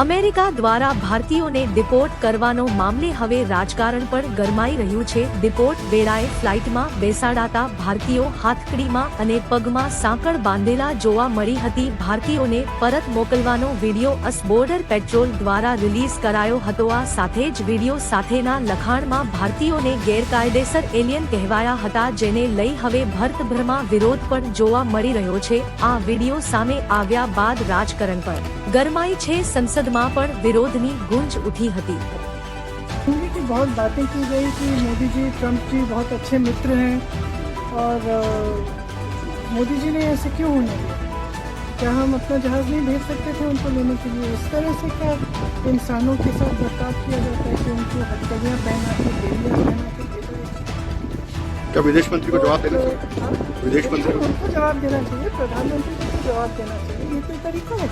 America દ્વારા ભારતીયોને deport કરવાનો મામલે હવે રાજકારણ પણ ગરમાઈ રહ્યું છે. ડિપોર્ટ વેળાએ ફ્લાઇટમાં બેસાડાતા ભારતીયો હાથકડીમાં અને પગમાં સાંકળ બાંધેલા જોવા મળી હતી. ભારતીયોને પરત મોકલવાનો વીડિયો અસ બોર્ડર પેટ્રોલ દ્વારા રિલીઝ કરાયો હતો. આ સાથે જ વીડિયો સાથેના લખાણમાં ભારતીયોને ગેરકાયદેસર એલિયન કહેવાયા હતા, જેને લઈ હવે ભરતભરમાં વિરોધ પણ જોવા મળી રહ્યો છે. આ વીડિયો સામે આવ્યા બાદ રાજકારણ પર ગરમાઈ છે. સંસદમાં પણ વિરોધની ગુંજ ઉઠી હતી हिंदी की बहुत बातें की गई कि मोदी जी ट्रम्प जी बहुत अच्छे मित्र हैं और अ, मोदी जी ने ऐसे क्यों होने दिया क्या हम अपना जहाज़ नहीं भेज सकते थे उनको लेने के लिए इस तरह से क्या इंसानों के साथ बर्ताव किया जाता है कि उनको हथकड़ियाँ पहना के बेड़ियाँ पहना के भेजा जाता है? क्या विदेश मंत्री को जवाब देना चाहिए हाँ? विदेश मंत्री को उनको जवाब देना चाहिए प्रधानमंत्री को जवाब देना चाहिए ये कोई तरीका है